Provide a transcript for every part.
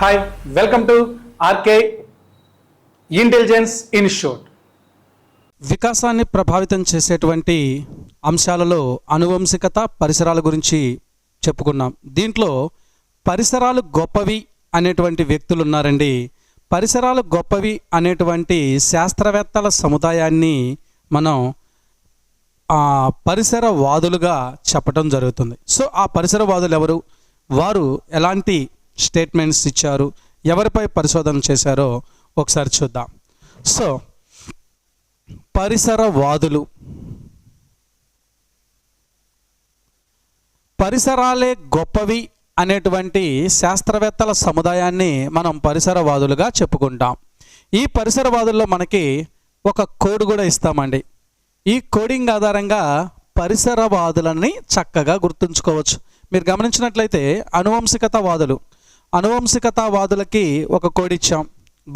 Hi welcome to RK intelligence institute వికాసాన్ని ప్రభావితం చేసేటువంటి అంశాలలో అనువంశికత పరిసరాల గురించి చెప్పుకున్నాం. దీంట్లో పరిసరాలు గొప్పవి అనేటువంటి వ్యక్తులు ఉన్నారండి పరిసరాలు గొప్పవి అనేటువంటి శాస్త్రవేత్తల సముదాయాన్ని మనం పరిసరవాదులుగా చెప్పటం జరుగుతుంది. సో ఆ పరిసరవాదులు ఎవరు వారు ఎలాంటి స్టేట్మెంట్స్ ఇచ్చారు. ఎవరిపై పరిశోధన చేశారో ఒకసారి చూద్దాం. సో పరిసరవాదులు పరిసరాలే గొప్పవి అనేటువంటి శాస్త్రవేత్తల సముదాయాన్ని మనం పరిసరవాదులుగా చెప్పుకుంటాం. ఈ పరిసరవాదుల్లో మనకి ఒక కోడ్ కూడా ఇస్తామండి. ఈ కోడింగ్ ఆధారంగా పరిసరవాదులని చక్కగా గుర్తుంచుకోవచ్చు. మీరు గమనించినట్లయితే అనువంశికతవాదులు అనువంశికతవాదులకి ఒక కోడిచ్చాం.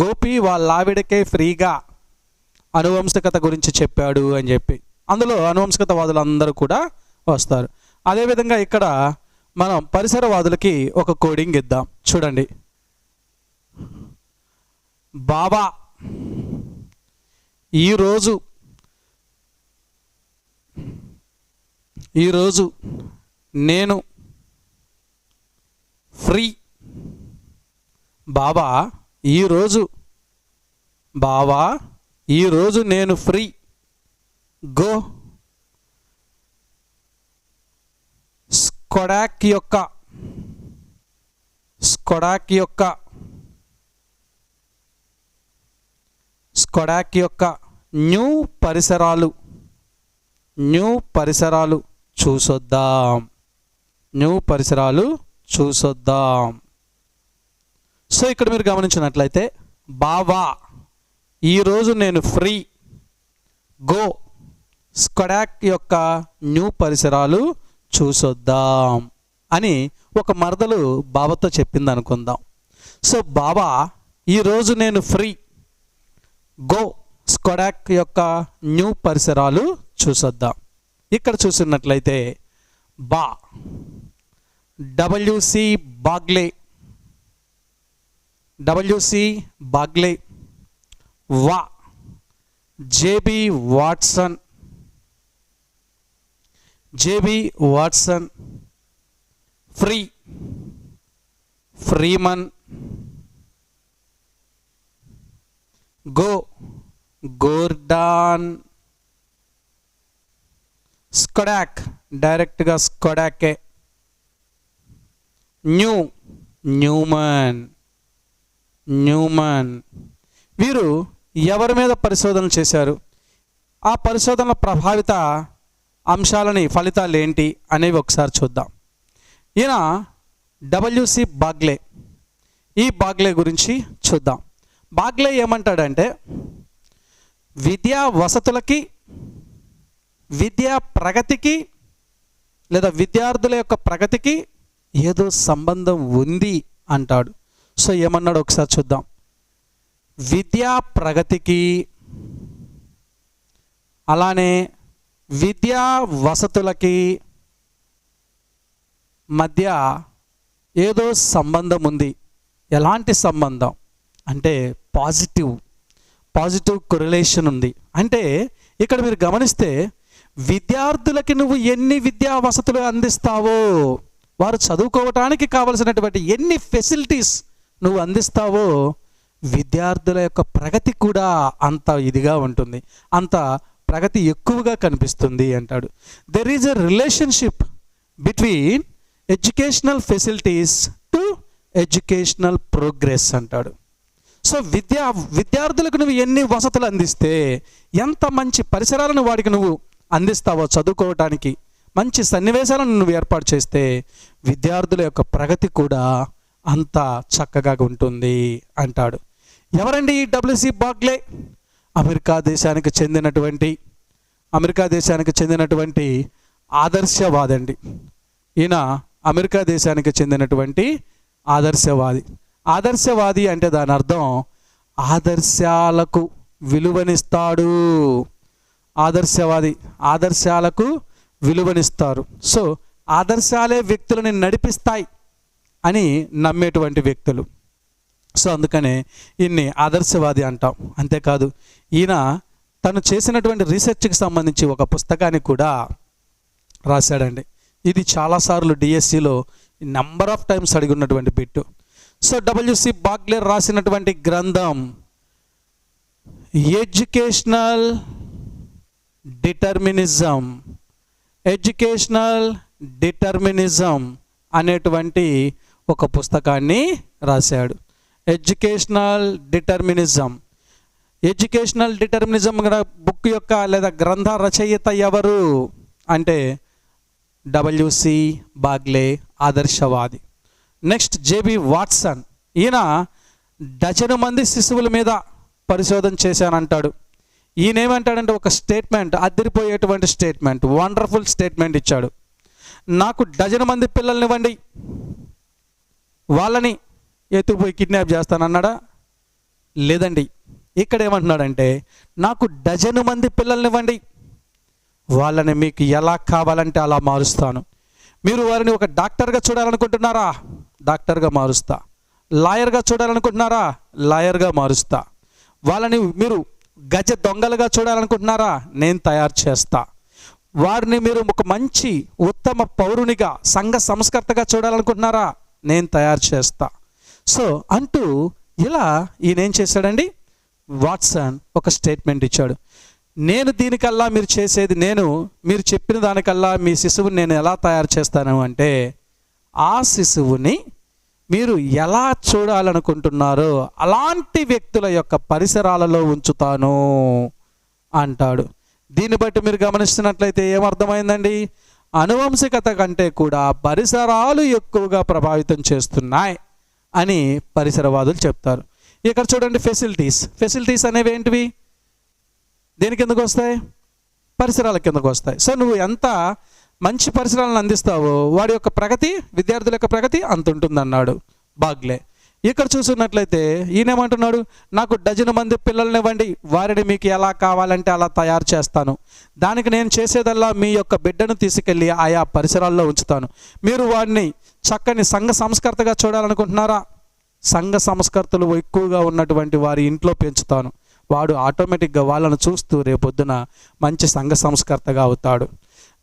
గోపి వాళ్ళ ఆవిడకే ఫ్రీగా అనువంశికత గురించి చెప్పాడు అని చెప్పి. అందులో అనువంశికతవాదులు అందరూ కూడా వస్తారు. అదేవిధంగా ఇక్కడ మనం పరిసరవాదులకి ఒక కోడింగ్ ఇద్దాం. చూడండి. బాబా ఈరోజు ఈరోజు నేను ఫ్రీ బాబా ఈరోజు బావా ఈరోజు నేను ఫ్రీ. గో. స్కొడాక్ యొక్క స్కొడాక్ యొక్క స్కొడాక్ యొక్క న్యూ పరిసరాలు న్యూ పరిసరాలు చూసొద్దాం. న్యూ పరిసరాలు చూసొద్దాం. సో ఇక్కడ మీరు గమనించినట్లయితే బావా ఈరోజు నేను ఫ్రీ. గో స్క్వడాక్ యొక్క న్యూ పరిసరాలు చూసొద్దాం అని ఒక మరదలు బాబాతో చెప్పింది అనుకుందాం. సో బాబా ఈరోజు నేను ఫ్రీ. గో స్క్వడాక్ యొక్క న్యూ పరిసరాలు చూసొద్దాం. ఇక్కడ చూసినట్లయితే బా W C Bagley W C Bagley వా J B Watson J B Watson free Freeman go Gordon Skodak డైరెక్ట్గా స్కొడాకే న్యూ న్యూమన్ న్యూమన్. వీరు ఎవరి మీద పరిశోధన చేశారు? ఆ పరిశోధనల ప్రభావిత అంశాలని ఫలితాలు ఏంటి అనేవి ఒకసారి చూద్దాం. ఈయన డబ్ల్యూసి బాగ్లే. ఈ బాగ్లే గురించి చూద్దాం. బాగ్లే ఏమంటాడంటే విద్యా వసతులకి విద్యా ప్రగతికి లేదా విద్యార్థుల యొక్క ప్రగతికి ఏదో సంబంధం ఉంది అంటాడు. సో ఏమన్నాడు ఒకసారి చూద్దాం. విద్యా ప్రగతికి అలానే విద్యా వసతులకి మధ్య ఏదో సంబంధం ఉంది. ఎలాంటి సంబంధం? అంటే పాజిటివ్ పాజిటివ్ కొరిలేషన్ ఉంది. అంటే ఇక్కడ మీరు గమనిస్తే విద్యార్థులకి నువ్వు ఎన్ని విద్యా వసతులు అందిస్తావో వారు చదువుకోవటానికి కావలసినటువంటి ఎన్ని ఫెసిలిటీస్ నువ్వు అందిస్తావో విద్యార్థుల యొక్క ప్రగతి కూడా అంత ఇదిగా ఉంటుంది. అంత ప్రగతి ఎక్కువగా కనిపిస్తుంది అంటాడు. There is a relationship between educational facilities to educational progress అంటాడు. సో విద్యా విద్యార్థులకు నువ్వు ఎన్ని వసతులు అందిస్తే ఎంత మంచి పరిసరాలను వాడికి నువ్వు అందిస్తావో చదువుకోవటానికి మంచి సన్నివేశాలను నువ్వు ఏర్పాటు చేస్తే విద్యార్థుల యొక్క ప్రగతి కూడా అంత చక్కగా ఉంటుంది అంటాడు. ఎవరండి ఈ డబ్ల్యూసి బాగ్లే? అమెరికా దేశానికి చెందినటువంటి అమెరికా దేశానికి చెందినటువంటి ఆదర్శవాదండి. ఈయన అమెరికా దేశానికి చెందినటువంటి ఆదర్శవాది. ఆదర్శవాది అంటే దాని అర్థం ఆదర్శాలకు విలువనిస్తాడు. ఆదర్శవాది ఆదర్శాలకు విలువనిస్తారు. సో ఆదర్శాలే వ్యక్తులని నడిపిస్తాయి. అని నమ్మేటువంటి వ్యక్తులు. సో అందుకనే ఈయన్ని ఆదర్శవాది అంటాం. అంతేకాదు ఈయన తను చేసినటువంటి రీసెర్చ్కి సంబంధించి ఒక పుస్తకాన్ని కూడా రాశాడండి. ఇది చాలాసార్లు డిఎస్సిలో నెంబర్ ఆఫ్ టైమ్స్ అడిగి ఉన్నటువంటి బిట్టు. సో డబ్ల్యూసి బాగ్లేర్ రాసినటువంటి గ్రంథం ఎడ్యుకేషనల్ డిటర్మినిజం. ఎడ్యుకేషనల్ డిటర్మినిజం అనేటువంటి ఒక పుస్తకాన్ని రాశాడు. Educational determinism educational determinism book యొక్క లేదా గ్రంథ రచయిత ఎవరు? అంటే డబ్ల్యూసి బాగ్లే ఆదర్శవాది. నెక్స్ట్ జేబి వాట్సన్ ఈయన డజను మంది శిశువుల మీద పరిశోధన చేశానంటాడు. ఈయన ఏమంటాడంటే ఒక స్టేట్మెంట్ అదిరిపోయేటువంటి స్టేట్మెంట్ వండర్ఫుల్ స్టేట్మెంట్ ఇచ్చాడు. నాకు డజను మంది పిల్లల్ని ఇవ్వండి వాళ్ళని ఎత్తుకుపోయి కిడ్నాప్ చేస్తానన్నాడా? లేదండి. ఇక్కడ ఏమంటున్నాడంటే నాకు డజను మంది పిల్లల్నివ్వండి. వాళ్ళని మీకు ఎలా కావాలంటే అలా మారుస్తాను. మీరు వారిని ఒక డాక్టర్గా చూడాలనుకుంటున్నారా? డాక్టర్గా మారుస్తా. లాయర్గా చూడాలనుకుంటున్నారా? లాయర్గా మారుస్తా. వాళ్ళని మీరు గజ దొంగలుగా చూడాలనుకుంటున్నారా? నేను తయారు చేస్తా. వారిని మీరు ఒక మంచి ఉత్తమ పౌరునిగా సంఘ సంస్కర్తగా చూడాలనుకుంటున్నారా? నేను తయారు చేస్తా. సో అంటూ ఇలా ఈయన ఏం చేశాడండి? వాట్సన్ ఒక స్టేట్మెంట్ ఇచ్చాడు. నేను దీనికల్లా మీరు చేసేది నేను మీరు చెప్పిన దానికల్లా మీ శిశువుని నేను ఎలా తయారు చేస్తాను అంటే ఆ శిశువుని మీరు ఎలా చూడాలనుకుంటున్నారో అలాంటి వ్యక్తుల యొక్క పరిసరాలలో ఉంచుతాను అంటాడు. దీన్ని బట్టి మీరు గమనిస్తున్నట్లయితే ఏమర్థమైందండి? అనువంశికత కంటే కూడా పరిసరాలు ఎక్కువగా ప్రభావితం చేస్తున్నాయి అని పరిసరవాదులు చెప్తారు. ఇక్కడ చూడండి ఫెసిలిటీస్ ఫెసిలిటీస్ అనేవి ఏంటివి? దేని కిందకు వస్తాయి? పరిసరాల కిందకు వస్తాయి. సో నువ్వు ఎంత మంచి పరిసరాలను అందిస్తావో వాడి యొక్క ప్రగతి విద్యార్థుల యొక్క ప్రగతి అంత ఉంటుందన్నాడు బాగ్లే. ఇక్కడ చూసున్నట్లయితే ఈయనేమంటున్నాడు? నాకు డజను మంది పిల్లల్ని ఇవ్వండి వారిని మీకు ఎలా కావాలంటే అలా తయారు చేస్తాను. దానికి నేను చేసేదల్లా మీ యొక్క బిడ్డను తీసుకెళ్ళి ఆయా పరిసరాల్లో ఉంచుతాను. మీరు వాడిని చక్కని సంఘ సంస్కర్తగా చూడాలనుకుంటున్నారా? సంఘ సంస్కర్తలు ఎక్కువగా ఉన్నటువంటి వారి ఇంట్లో పెంచుతాను. వాడు ఆటోమేటిక్గా వాళ్ళను చూస్తూ రేపొద్దున మంచి సంఘ సంస్కర్తగా అవుతాడు.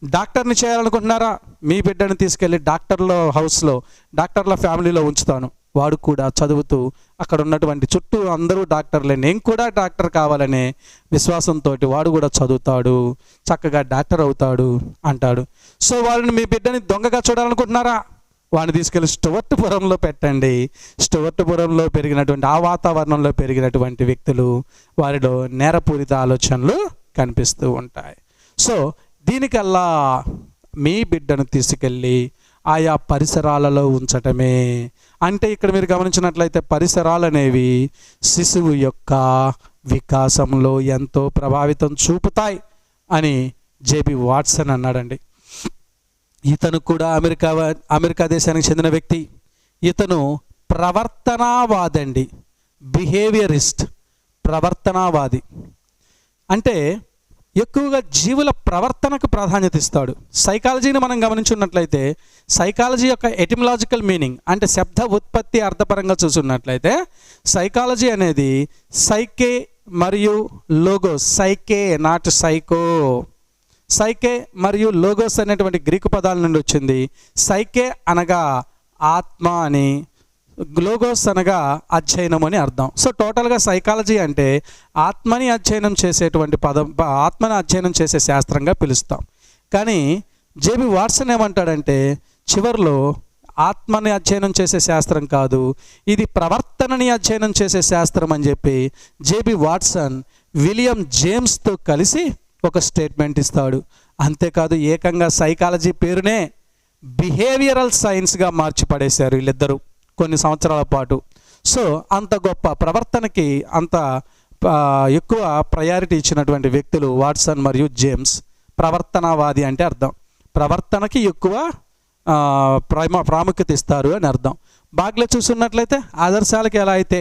డాక్టర్ని చేయాలనుకుంటున్నారా? మీ బిడ్డను తీసుకెళ్ళి డాక్టర్ల హౌస్లో డాక్టర్ల ఫ్యామిలీలో ఉంచుతాను. వాడు కూడా చదువుతూ అక్కడ ఉన్నటువంటి చుట్టూ అందరూ డాక్టర్లే. నేను కూడా డాక్టర్ కావాలనే విశ్వాసంతో వాడు కూడా చదువుతాడు. చక్కగా డాక్టర్ అవుతాడు అంటాడు. సో వాళ్ళని మీ బిడ్డని దొంగగా చూడాలనుకుంటున్నారా? వాడిని తీసుకెళ్ళి స్టువర్ట్పురంలో పెట్టండి. స్టువర్ట్పురంలో పెరిగినటువంటి ఆ వాతావరణంలో పెరిగినటువంటి వ్యక్తులు వారిలో నేరపూరిత ఆలోచనలు కనిపిస్తూ ఉంటాయి. సో దీనికల్లా మీ బిడ్డను తీసుకెళ్ళి ఆయా పరిసరాలలో ఉంచటమే అంటే ఇక్కడ మీరు గమనించినట్లయితే పరిసరాలు అనేవి శిశువు యొక్క వికాసంలో ఎంతో ప్రభావితం చూపుతాయి అని జేబి వాట్సన్ అన్నాడండి. ఇతను కూడా అమెరికా అమెరికా దేశానికి చెందిన వ్యక్తి. ఇతను ప్రవర్తనావాదండి. బిహేవియరిస్ట్ ప్రవర్తనావాది. అంటే ఎక్కువగా జీవుల ప్రవర్తనకు ప్రాధాన్యత ఇస్తాడు. సైకాలజీని మనం గమనించున్నట్లయితే సైకాలజీ యొక్క ఎటిమలాజికల్ మీనింగ్ అంటే శబ్ద ఉత్పత్తి అర్థపరంగా చూసున్నట్లయితే సైకాలజీ అనేది సైకే మరియు logo psyche not psycho psyche మరియు లోగోస్ అనేటువంటి గ్రీకు పదాల నుండి వచ్చింది. సైకే అనగా ఆత్మ అని గ్లోగోస్ అనగా అధ్యయనం అని అర్థం. సో టోటల్గా సైకాలజీ అంటే ఆత్మని అధ్యయనం చేసేటువంటి పదం ఆత్మని అధ్యయనం చేసే శాస్త్రంగా పిలుస్తాం. కానీ జేబి వాట్సన్ ఏమంటాడంటే చివర్లో ఆత్మని అధ్యయనం చేసే శాస్త్రం కాదు ఇది ప్రవర్తనని అధ్యయనం చేసే శాస్త్రం అని చెప్పి జేబి వాట్సన్ విలియం జేమ్స్తో కలిసి ఒక స్టేట్మెంట్ ఇస్తాడు. అంతేకాదు ఏకంగా సైకాలజీ పేరునే బిహేవియరల్ సైన్స్గా మార్చి పడేశారు వీళ్ళిద్దరూ. కొన్ని సంవత్సరాల పాటు. సో అంత గొప్ప ప్రవర్తనకి అంత ఎక్కువ ప్రయారిటీ ఇచ్చినటువంటి వ్యక్తులు వాట్సన్ మరియు జేమ్స్. ప్రవర్తనవాది అంటే అర్థం. ప్రవర్తనకి ఎక్కువ ప్రేమ ప్రాముఖ్యత ఇస్తారు అని అర్థం. బాగ్లో చూసున్నట్లయితే ఆదర్శాలకి ఎలా అయితే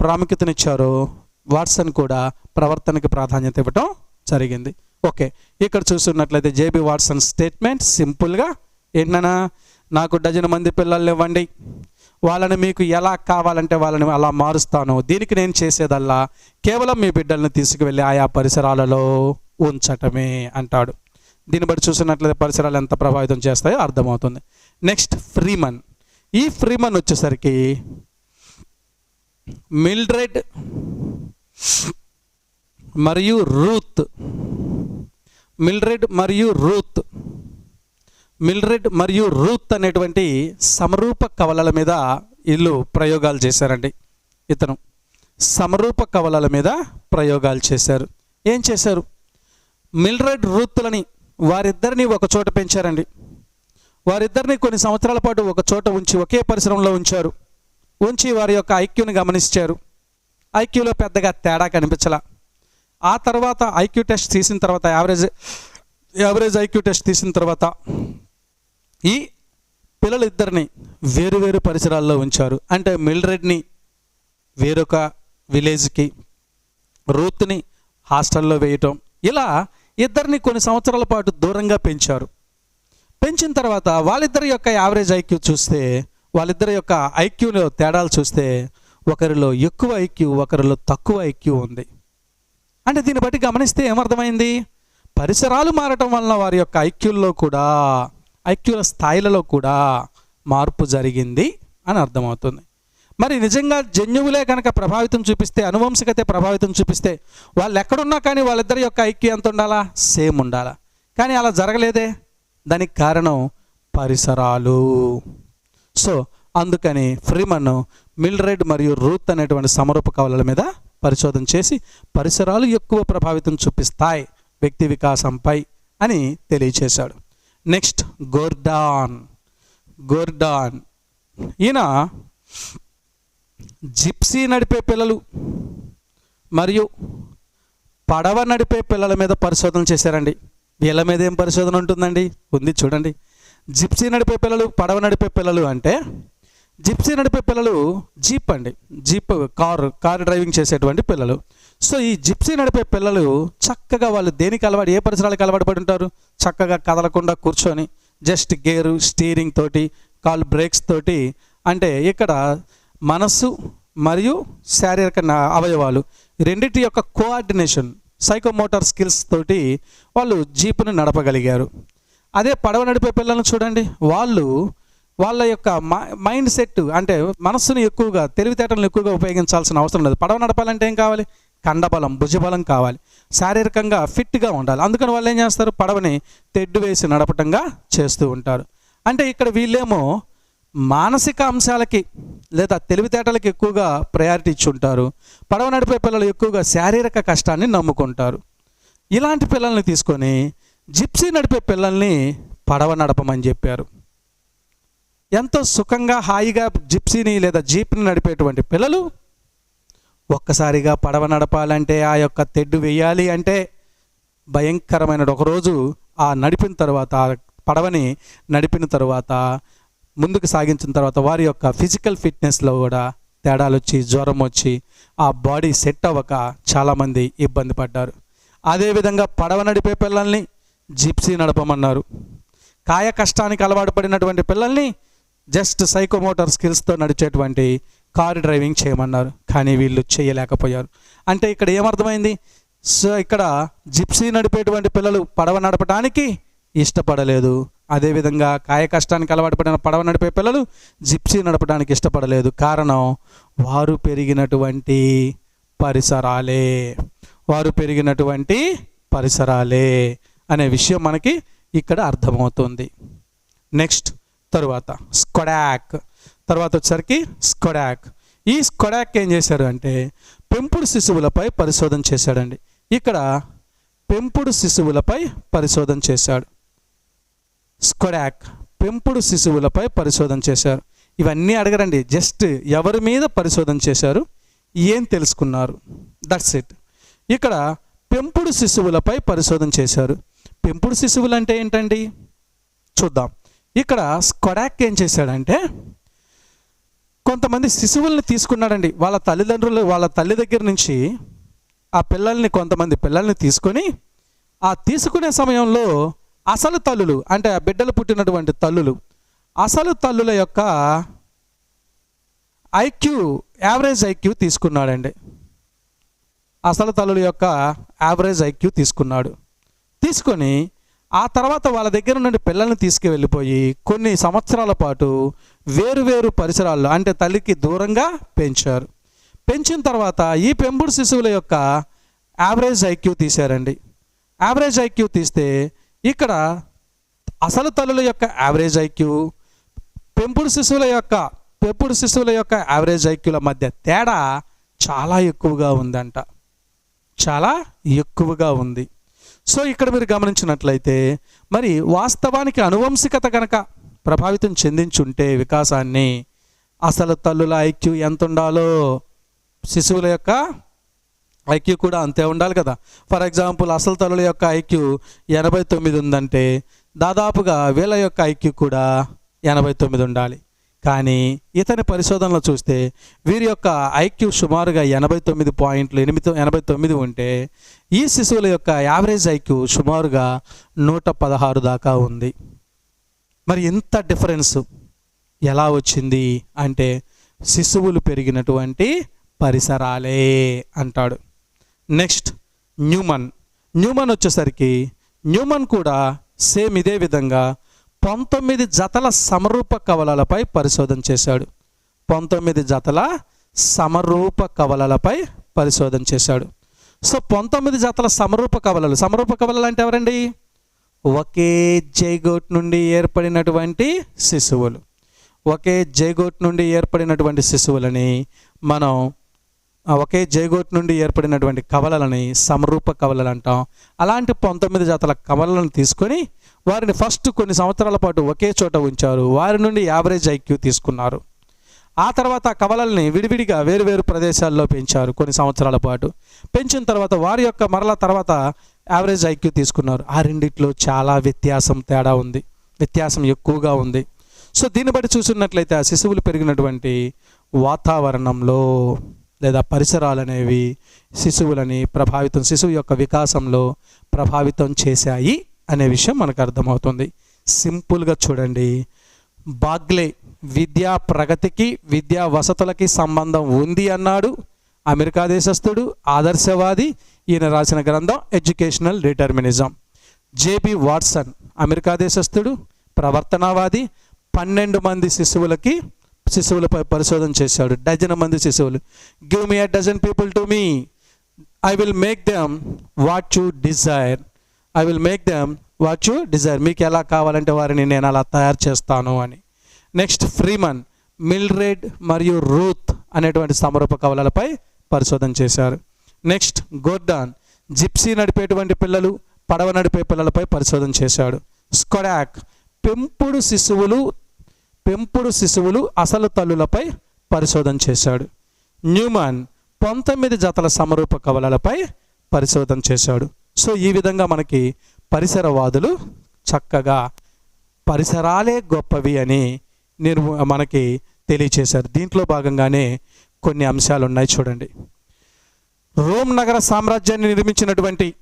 ప్రాముఖ్యతనిచ్చారో వాట్సన్ కూడా ప్రవర్తనకి ప్రాధాన్యత ఇవ్వటం జరిగింది. ఓకే. ఇక్కడ చూస్తున్నట్లయితే జేబీ వాట్సన్ స్టేట్మెంట్ సింపుల్గా ఏంటన్నా నాకు డజన్ మంది పిల్లల్ని ఇవ్వండి వాళ్ళని మీకు ఎలా కావాలంటే వాళ్ళని అలా మారుస్తాను. దీనికి నేను చేసేదల్లా కేవలం మీ బిడ్డల్ని తీసుకువెళ్ళి ఆయా పరిసరాలలో ఉంచటమే అంటాడు. దీన్ని బట్టి చూసినట్లయితే పరిసరాలు ఎంత ప్రభావితం చేస్తాయో అర్థమవుతుంది. నెక్స్ట్ ఫ్రీమన్ ఈ ఫ్రీమన్ వచ్చేసరికి మిల్డ్రెడ్ మరియు రూత్ మిల్డ్రెడ్ మరియు రూత్ మిల్రెడ్ మరియు రూత్ అనేటువంటి సమరూప కవలల మీద వీళ్ళు ప్రయోగాలు చేశారండి ఇతను. సమరూప కవలల మీద ప్రయోగాలు చేశారు. ఏం చేశారు? మిల్రెడ్ రూత్లని వారిద్దరిని ఒక చోట పెంచారండి. వారిద్దరిని కొన్ని సంవత్సరాల పాటు ఒక చోట ఉంచి ఒకే పరిసరంలో ఉంచారు. ఉంచి వారి యొక్క ఐక్యూని గమనించారు. ఐక్యూలో పెద్దగా తేడా కనిపించలా. ఆ తర్వాత ఐక్యూ టెస్ట్ తీసిన తర్వాత యావరేజ్ యావరేజ్ ఐక్యూ టెస్ట్ తీసిన తర్వాత ఈ పిల్లలిద్దరిని వేరు వేరు పరిసరాల్లో ఉంచారు. అంటే మిల్డ్రెడ్ని వేరొక విలేజ్కి రూత్ని హాస్టల్లో వేయటం ఇలా ఇద్దరిని కొన్ని సంవత్సరాల పాటు దూరంగా పెంచారు. పెంచిన తర్వాత వాళ్ళిద్దరి యొక్క యావరేజ్ ఐక్యూ చూస్తే వాళ్ళిద్దరి యొక్క ఐక్యూలో తేడాలు చూస్తే ఒకరిలో ఎక్కువ ఐక్యూ ఒకరిలో తక్కువ ఐక్యూ ఉంది. అంటే దీన్ని బట్టి గమనిస్తే ఏమర్థమైంది? పరిసరాలు మారటం వలన వారి యొక్క ఐక్యూల్లో కూడా ఐక్యుల స్థాయిలలో కూడా మార్పు జరిగింది అని అర్థమవుతుంది. మరి నిజంగా జన్యువులే కనుక ప్రభావితం చూపిస్తే అనువంశికతే ప్రభావితం చూపిస్తే వాళ్ళు ఎక్కడున్నా కానీ వాళ్ళిద్దరి యొక్క ఐక్యూ ఎంత ఉండాలా? సేమ్ ఉండాలా. కానీ అలా జరగలేదే? దానికి కారణం పరిసరాలు. సో అందుకని ఫ్రీమన్ మిల్రెడ్ మరియు రూత్ అనేటువంటి సమరూప కవలల మీద పరిశోధన చేసి పరిసరాలు ఎక్కువ ప్రభావితం చూపిస్తాయి వ్యక్తి వికాసంపై అని తెలియచేశాడు. నెక్స్ట్ గోర్డాన్ గోర్డాన్ ఈయన జిప్సీ నడిపే పిల్లలు మరియు పడవ నడిపే పిల్లల మీద పరిశోధన చేశారండి. వీళ్ళ మీద ఏం పరిశోధన ఉంటుందండి? ఉంది చూడండి. జిప్సీ నడిపే పిల్లలు పడవ నడిపే పిల్లలు అంటే జిప్సీ నడిపే పిల్లలు జీప్ అండి. జీప్ కారు కారు డ్రైవింగ్ చేసేటువంటి పిల్లలు. సో ఈ జిప్సీ నడిపే పిల్లలు చక్కగా వాళ్ళు దేనికి అలవాటు ఏ పరిసరాలకు అలవాటు పడి ఉంటారు? చక్కగా కదలకుండా కూర్చొని జస్ట్ గేరు స్టీరింగ్ తోటి కాల్ బ్రేక్స్ తోటి అంటే ఇక్కడ మనస్సు మరియు శారీరక అవయవాలు రెండింటి యొక్క కోఆర్డినేషన్ సైకోమోటార్ స్కిల్స్ తోటి వాళ్ళు జీపును నడపగలిగారు. అదే పడవ నడిపే పిల్లలను చూడండి. వాళ్ళు వాళ్ళ యొక్క మై- మైండ్ సెట్ అంటే మనస్సును ఎక్కువగా తెలివితేటలను ఎక్కువగా ఉపయోగించాల్సిన అవసరం లేదు. పడవ నడపాలంటే ఏం కావాలి? కండబలం భుజబలం కావాలి. శారీరకంగా ఫిట్గా ఉండాలి. అందుకని వాళ్ళు ఏం చేస్తారు? పడవని తెడ్డు వేసి నడపటంగా చేస్తూ ఉంటారు. అంటే ఇక్కడ వీళ్ళేమో మానసిక అంశాలకి లేదా తెలివితేటలకి ఎక్కువగా ప్రయారిటీ ఇచ్చి ఉంటారు పడవ నడిపే పిల్లలు ఎక్కువగా శారీరక కష్టాన్ని నమ్ముకుంటారు. ఇలాంటి పిల్లల్ని తీసుకొని జిప్సీ నడిపే పిల్లల్ని పడవ నడపమని చెప్పారు. ఎంతో సుఖంగా హాయిగా జిప్సీని లేదా జీప్ని నడిపేటువంటి పిల్లలు ఒక్కసారిగా పడవ నడపాలంటే ఆ యొక్క తెడ్డు వేయాలి అంటే భయంకరమైన ఒకరోజు ఆ నడిపిన తర్వాత ఆ పడవని నడిపిన తర్వాత ముందుకు సాగించిన తర్వాత వారి యొక్క ఫిజికల్ ఫిట్నెస్లో కూడా తేడాలు వచ్చి జ్వరం వచ్చి ఆ బాడీ సెట్ అవ్వక చాలామంది ఇబ్బంది పడ్డారు. అదేవిధంగా పడవ నడిపే పిల్లల్ని జిప్సీ నడపమన్నారు. కాయ కష్టానికి అలవాటు పడినటువంటి పిల్లల్ని జస్ట్ సైకోమోటార్ స్కిల్స్తో నడిచేటువంటి కారు డ్రైవింగ్ చేయమన్నారు కానీ వీళ్ళు చేయలేకపోయారు. అంటే ఇక్కడ ఏమర్థమైంది? సో ఇక్కడ జిప్సీ నడిపేటువంటి పిల్లలు పడవ నడపడానికి ఇష్టపడలేదు. అదేవిధంగా కాయ కష్టానికి అలవాటు పడిన పడవ నడిపే పిల్లలు జిప్సీ నడపడానికి ఇష్టపడలేదు. కారణం వారు పెరిగినటువంటి పరిసరాలే. వారు పెరిగినటువంటి పరిసరాలే అనే విషయం మనకి ఇక్కడ అర్థమవుతుంది. నెక్స్ట్ తరువాత స్కొడాక్. తర్వాత వచ్చేసరికి స్కొడాక్. ఈ స్కొడాక్ ఏం చేశాడు అంటే పెంపుడు శిశువులపై పరిశోధన చేశాడండి. ఇక్కడ పెంపుడు శిశువులపై పరిశోధన చేశాడు. స్కొడాక్ పెంపుడు శిశువులపై పరిశోధన చేశారు. ఇవన్నీ అడగరండి. జస్ట్ ఎవరి మీద పరిశోధన చేశారు ఏం తెలుసుకున్నారు. దట్స్ ఇట్ ఇక్కడ పెంపుడు శిశువులపై పరిశోధన చేశారు. పెంపుడు శిశువులు అంటే ఏంటండి? చూద్దాం. ఇక్కడ స్కొడాక్ ఏం చేశాడంటే కొంతమంది శిశువుల్ని తీసుకున్నాడండి. వాళ్ళ తల్లిదండ్రులు వాళ్ళ తల్లి దగ్గర నుంచి ఆ పిల్లల్ని కొంతమంది పిల్లల్ని తీసుకొని ఆ తీసుకునే సమయంలో అసలు తల్లులు అంటే ఆ బిడ్డలు పుట్టినటువంటి తల్లులు అసలు తల్లుల యొక్క ఐక్యూ యావరేజ్ ఐక్యూ తీసుకున్నాడండి. అసలు తల్లుల యొక్క యావరేజ్ ఐక్యూ తీసుకున్నాడు. తీసుకొని ఆ తర్వాత వాళ్ళ దగ్గర నుండి పిల్లల్ని తీసుకువెళ్ళిపోయి కొన్ని సంవత్సరాల పాటు వేరు వేరు పరిసరాల్లో అంటే తల్లికి దూరంగా పెంచారు. పెంచిన తర్వాత ఈ పెంపుడు శిశువుల యొక్క యావరేజ్ ఐక్యూ తీశారండి. యావరేజ్ ఐక్యూ తీస్తే ఇక్కడ అసలు తల్లుల యొక్క యావరేజ్ ఐక్యూ పెంపుడు శిశువుల యొక్క పెంపుడు శిశువుల యొక్క యావరేజ్ ఐక్యూల మధ్య తేడా చాలా ఎక్కువగా ఉందంట. చాలా ఎక్కువగా ఉంది. సో ఇక్కడ మీరు గమనించినట్లయితే మరి వాస్తవానికి అనువంశికత కనుక ప్రభావితం చెందించుంటే వికాసాన్ని అసలు తల్లుల ఐక్యూ ఎంత ఉండాలో శిశువుల యొక్క ఐక్యూ కూడా అంతే ఉండాలి కదా. ఫర్ ఎగ్జాంపుల్ అసలు తల్లుల యొక్క ఐక్యూ ఎనభై తొమ్మిది ఉందంటే దాదాపుగా వీళ్ళ యొక్క ఐక్యూ కూడా ఎనభై తొమ్మిది ఉండాలి. కానీ ఇతని పరిశోధనలో చూస్తే వీరి యొక్క ఐక్యూ సుమారుగా ఎనభై తొమ్మిది పాయింట్లు ఎనిమిది ఎనభై తొమ్మిది ఉంటే ఈ శిశువుల యొక్క యావరేజ్ ఐక్యూ సుమారుగా నూట పదహారు దాకా ఉంది. మరి ఇంత డిఫరెన్స్? ఎలా వచ్చింది? అంటే శిశువులు పెరిగినటువంటి పరిసరాలే అంటాడు. Next Newman. న్యూమన్ వచ్చేసరికి న్యూమన్ కూడా సేమ్ ఇదే విధంగా పంతొమ్మిది జతల సమరూప కవలలపై పరిశోధన చేశాడు. పంతొమ్మిది జతల సమరూప కవలలపై పరిశోధన చేశాడు. సో పంతొమ్మిది జతల సమరూప కవలలు. సమరూప కవలలు అంటే ఎవరండి? ఒకే జైగోట్ నుండి ఏర్పడినటువంటి శిశువులు. ఒకే జైగోట్ నుండి ఏర్పడినటువంటి శిశువులని మనం ఒకే జైగోట్ నుండి ఏర్పడినటువంటి కవలలని సమరూప కవలలు అంటాం. అలాంటి పంతొమ్మిది జాతల కవలలను తీసుకొని వారిని ఫస్ట్ కొన్ని సంవత్సరాల పాటు ఒకే చోట ఉంచారు. వారి నుండి యావరేజ్ ఐక్యూ తీసుకున్నారు. ఆ తర్వాత ఆ కవలల్ని విడివిడిగా వేరువేరు ప్రదేశాల్లో పెంచారు కొన్ని సంవత్సరాల పాటు. పెంచిన తర్వాత వారి యొక్క మరల తర్వాత యావరేజ్ ఐక్యూ తీసుకున్నారు. ఆ రెండిట్లో చాలా వ్యత్యాసం తేడా ఉంది. వ్యత్యాసం ఎక్కువగా ఉంది. సో దీన్ని బట్టి చూసినట్లయితే ఆ శిశువులు పెరిగినటువంటి వాతావరణంలో లేదా పరిసరాలు అనేవి శిశువులని ప్రభావితం శిశువు యొక్క వికాసంలో ప్రభావితం చేశాయి అనే విషయం మనకు అర్థమవుతుంది. సింపుల్గా చూడండి. బాగ్లే విద్యా ప్రగతికి విద్యా వసతులకి సంబంధం ఉంది అన్నాడు. అమెరికా దేశస్థుడు ఆదర్శవాది. ఈయన రాసిన గ్రంథం educational determinism J B Watson America దేశస్థుడు ప్రవర్తనవాది. పన్నెండు మంది శిశువులకి శిశువులపై పరిశోధన చేశాడు. డజన్ మంది శిశువులు. Give me a dozen people to me I will make them what you desire I will make them what you desire మీకు ఎలా కావాలంటే వారిని నేను అలా తయారు చేస్తాను అని. నెక్స్ట్ ఫ్రీమన్ మిల్రెడ్ మరియు రూత్ అనేటువంటి సమరూప కవలలపై పరిశోధన చేశారు. నెక్స్ట్ గోర్డాన్ జిప్సీ నడిపేటువంటి పిల్లలు పడవ నడిపే పిల్లలపై పరిశోధన చేశాడు. స్కొడాక్ పెంపుడు శిశువులు పెంపుడు శిశువులు అసలు తల్లులపై పరిశోధన చేశాడు. న్యూమాన్ పంతొమ్మిది జతల సమరూప కవలలపై పరిశోధన చేశాడు. సో ఈ విధంగా మనకి పరిసరవాదులు చక్కగా పరిసరాలే గొప్పవి అని నేను మనకి తెలియచేశారు. దీంట్లో భాగంగానే కొన్ని అంశాలు ఉన్నాయి చూడండి. రోమ్ నగర సామ్రాజ్యాన్ని నిర్మించినటువంటి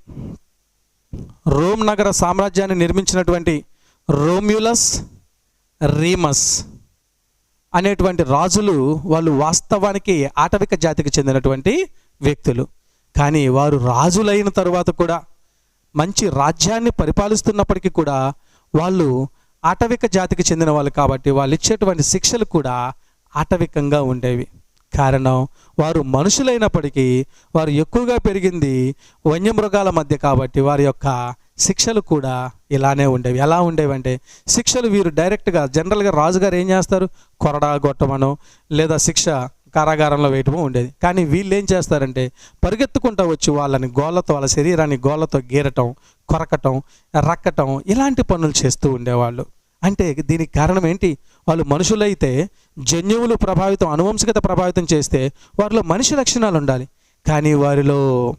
రోమ్ నగర సామ్రాజ్యాన్ని నిర్మించినటువంటి రోమ్యులస్ రీమస్ అనేటువంటి రాజులు వాళ్ళు వాస్తవానికి ఆటవిక జాతికి చెందినటువంటి వ్యక్తులు. కానీ వారు రాజులైన తరువాత కూడా మంచి రాజ్యాన్ని పరిపాలిస్తున్నప్పటికీ కూడా వాళ్ళు ఆటవిక జాతికి చెందిన వాళ్ళు కాబట్టి వాళ్ళు ఇచ్చేటువంటి శిక్షలు కూడా ఆటవికంగా ఉండేవి. కారణం వారు మనుషులైనప్పటికీ వారు ఎక్కువగా పెరిగింది వన్యమృగాల మధ్య కాబట్టి వారి యొక్క శిక్షలు కూడా ఇలానే ఉండేవి. ఎలా ఉండేవంటే శిక్షలు వీరు డైరెక్ట్గా జనరల్గా రాజుగారు ఏం చేస్తారు? కొరడా కొట్టమనో లేదా శిక్ష కారాగారంలో వేయటమో ఉండేది. కానీ వీళ్ళు ఏం చేస్తారంటే పరిగెత్తుకుంటూ వచ్చి వాళ్ళని గోళ్ళతో వాళ్ళ శరీరాన్ని గోళ్ళతో గీరటం కొరకటం రక్కటం ఇలాంటి పనులు చేస్తూ ఉండేవాళ్ళు. అంటే దీనికి కారణం ఏంటి? వాళ్ళు మనుషులైతే జన్యువులు ప్రభావితం అనువంశికత ప్రభావితం చేస్తే వారిలో మనిషి లక్షణాలు ఉండాలి. కానీ వారిలో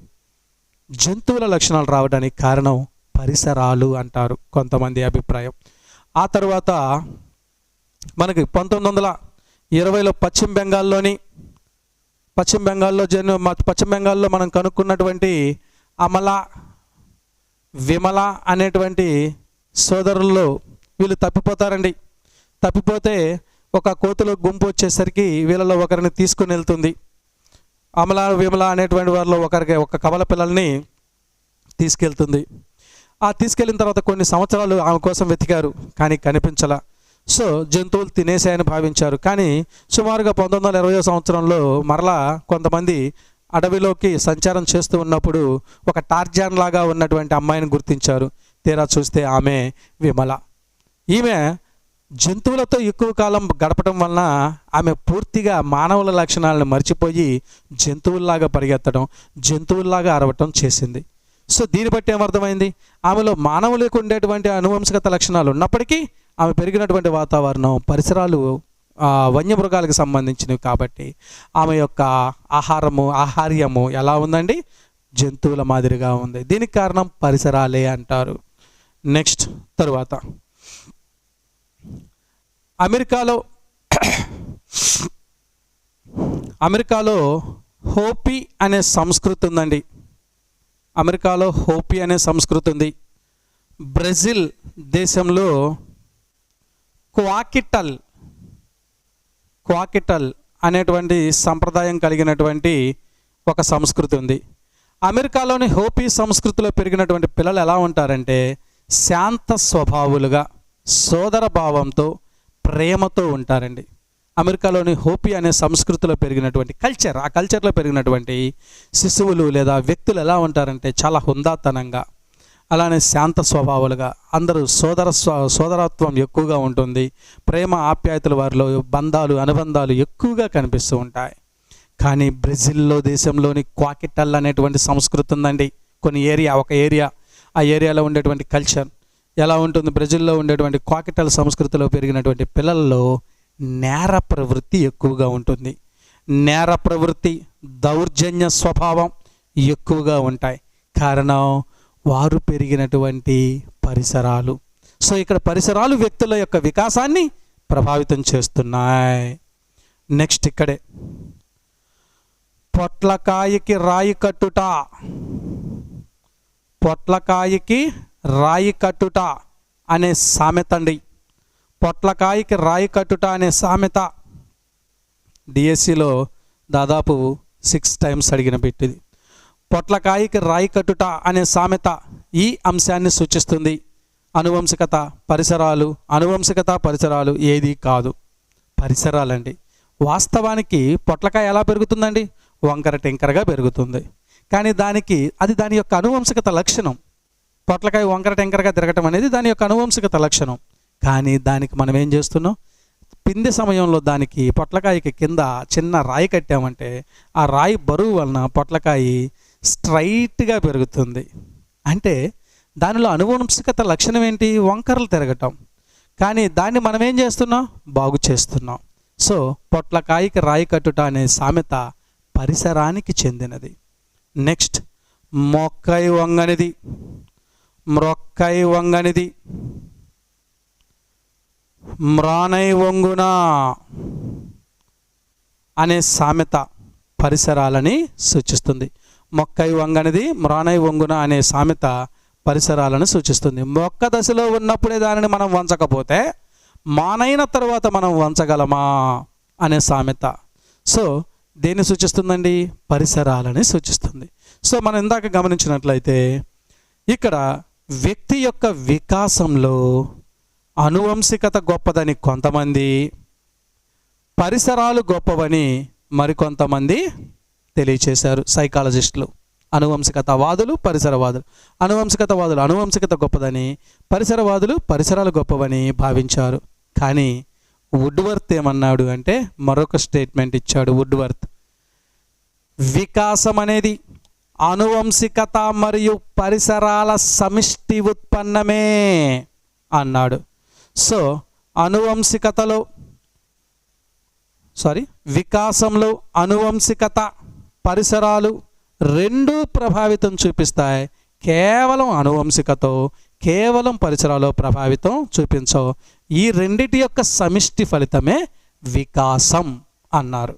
జంతువుల లక్షణాలు రావడానికి కారణం పరిసరాలు అంటారు కొంతమంది అభిప్రాయం. ఆ తర్వాత మనకి పంతొమ్మిది వందల ఇరవైలో పశ్చిమ బెంగాల్లోని పశ్చిమ బెంగాల్లో జన్యు మ- పశ్చిమ బెంగాల్లో మనం కనుక్కున్నటువంటి అమల విమల అనేటువంటి సోదరుల్లో వీళ్ళు తప్పిపోతారండి. తప్పిపోతే ఒక కోతుల గుంపు వచ్చేసరికి వీళ్ళలో ఒకరిని తీసుకుని వెళ్తుంది. అమల విమల అనేటువంటి వారిలో ఒకరికి ఒక కవల పిల్లల్ని తీసుకెళ్తుంది. ఆ తీసుకెళ్ళిన తర్వాత కొన్ని సంవత్సరాలు ఆమె కోసం వెతికారు కానీ కనిపించలా. సో జంతువులు తినేసాయని భావించారు. కానీ సుమారుగా పంతొమ్మిది వందల ఇరవై సంవత్సరంలో మరలా కొంతమంది అడవిలోకి సంచారం చేస్తూ ఉన్నప్పుడు ఒక టార్జాన్ లాగా ఉన్నటువంటి అమ్మాయిని గుర్తించారు. తీరా చూస్తే ఆమె విమల. ఈమె జంతువులతో ఎక్కువ కాలం గడపడం వలన ఆమె పూర్తిగా మానవుల లక్షణాలను మర్చిపోయి జంతువుల్లాగా పరిగెత్తడం జంతువుల్లాగా అరవటం చేసింది. సో దీన్ని బట్టి ఏమర్థమైంది? ఆమెలో మానవులకు ఉండేటువంటి అనువంశికత లక్షణాలు ఉన్నప్పటికీ ఆమె పెరిగినటువంటి వాతావరణం పరిసరాలు వన్యమృగాలకు సంబంధించినవి కాబట్టి ఆమె యొక్క ఆహారము ఆహార్యము ఎలా ఉందండి? జంతువుల మాదిరిగా ఉంది. దీనికి కారణం పరిసరాలే అంటారు. నెక్స్ట్ తరువాత. అమెరికాలో అమెరికాలో హోపీ అనే సంస్కృతి ఉందండి. అమెరికాలో హోపీ అనే సంస్కృతి ఉంది. బ్రెజిల్ దేశంలో క్వాకిటల్ క్వాకిటల్ అనేటువంటి సంప్రదాయం కలిగినటువంటి ఒక సంస్కృతి ఉంది. అమెరికాలోని హోపీ సంస్కృతిలో పెరిగినటువంటి పిల్లలు ఎలా ఉంటారంటే శాంత స్వభావులుగా సోదర భావంతో ప్రేమతో ఉంటారండి. అమెరికాలోని హోపీ అనే సంస్కృతిలో పెరిగినటువంటి కల్చర్ ఆ కల్చర్లో పెరిగినటువంటి శిశువులు లేదా వ్యక్తులు ఎలా ఉంటారంటే చాలా హుందాతనంగా అలానే శాంత స్వభావాలుగా అందరూ సోదర స్వ సోదరత్వం ఎక్కువగా ఉంటుంది. ప్రేమ ఆప్యాయతల వారిలో బంధాలు అనుబంధాలు ఎక్కువగా కనిపిస్తూ ఉంటాయి. కానీ బ్రెజిల్లో దేశంలోని క్వాకిటల్ అనేటువంటి సంస్కృతి ఉందండి. కొన్ని ఏరియా ఒక ఏరియా ఆ ఏరియాలో ఉండేటువంటి కల్చర్ ఎలా ఉంటుంది? బ్రెజిల్లో ఉండేటువంటి కాకిటల్ సంస్కృతిలో పెరిగినటువంటి పిల్లల్లో నేర ప్రవృత్తి ఎక్కువగా ఉంటుంది. నేర ప్రవృత్తి దౌర్జన్య స్వభావం ఎక్కువగా ఉంటాయి. కారణం వారు పెరిగినటువంటి పరిసరాలు. సో ఇక్కడ పరిసరాలు వ్యక్తుల యొక్క వికాసాన్ని ప్రభావితం చేస్తున్నాయి. నెక్స్ట్ ఇక్కడే. పొట్లకాయకి రాయి కట్టుట. పొట్లకాయకి రాయి కట్టుట అనే సామెత అండి. పొట్లకాయకి రాయి కట్టుట అనే సామెత. డిఎస్సిలో దాదాపు సిక్స్ టైమ్స్ అడిగిన పెట్టింది. పొట్లకాయకి రాయి కట్టుట అనే సామెత ఈ అంశాన్ని సూచిస్తుంది. అనువంశికత పరిసరాలు అనువంశికత పరిసరాలు ఏది కాదు. పరిసరాలండి. వాస్తవానికి పొట్లకాయ ఎలా పెరుగుతుందండి? వంకర టెంకరగా పెరుగుతుంది. కానీ దానికి అది దాని యొక్క అనువంశికత లక్షణం. పొట్లకాయ వంకర టెంకరగా తిరగటం అనేది దాని యొక్క అనువంశికత లక్షణం. కానీ దానికి మనం ఏం చేస్తున్నాం? పిండి సమయంలో దానికి పొట్లకాయకి కింద చిన్న రాయి కట్టామంటే ఆ రాయి బరువు వలన పొట్లకాయ స్ట్రైట్గా పెరుగుతుంది. అంటే దానిలో అనువంశికత లక్షణం ఏంటి? వంకరలు తిరగటం. కానీ దాన్ని మనం ఏం చేస్తున్నాం? బాగు చేస్తున్నాం. సో పొట్లకాయకి రాయి కట్టుట అనే సామెత పరిసరానికి చెందినది. నెక్స్ట్ మొక్కై వంగనిది. మ్రొక్కై వంగనిది. మ్రానై వంగునా అనే సామెత పరిసరాలని సూచిస్తుంది. మొక్కై వంగనిది మ్రానై వంగున అనే సామెత పరిసరాలను సూచిస్తుంది. మొక్క దశలో ఉన్నప్పుడే దానిని మనం వంచకపోతే మానైన తర్వాత మనం వంచగలమా అనే సామెత. సో దేన్ని సూచిస్తుందండి? పరిసరాలని సూచిస్తుంది. సో మనం ఇందాక గమనించినట్లయితే ఇక్కడ వ్యక్తి యొక్క వికాసంలో అనువంశికత గొప్పదని కొంతమంది పరిసరాలు గొప్పవని మరికొంతమంది తెలియచేశారు సైకాలజిస్టులు. అనువంశికతవాదులు పరిసరవాదులు. అనువంశికతవాదులు అనువంశికత గొప్పదని పరిసరవాదులు పరిసరాలు గొప్పవని భావించారు. కానీ వుడ్వర్త్ ఏమన్నాడు అంటే మరొక స్టేట్మెంట్ ఇచ్చాడు వుడ్వర్త్. వికాసం అనేది అనువంశికత మరియు పరిసరాల సమిష్టి ఉత్పన్నమే అన్నాడు. సో అనువంశికతలో సారీ వికాసంలో అనువంశికత పరిసరాలు రెండూ ప్రభావితం చూపిస్తాయి. కేవలం అనువంశికతో కేవలం పరిసరాలు ప్రభావితం చూపించవు. ఈ రెండిటి యొక్క సమిష్టి ఫలితమే వికాసం అన్నారు.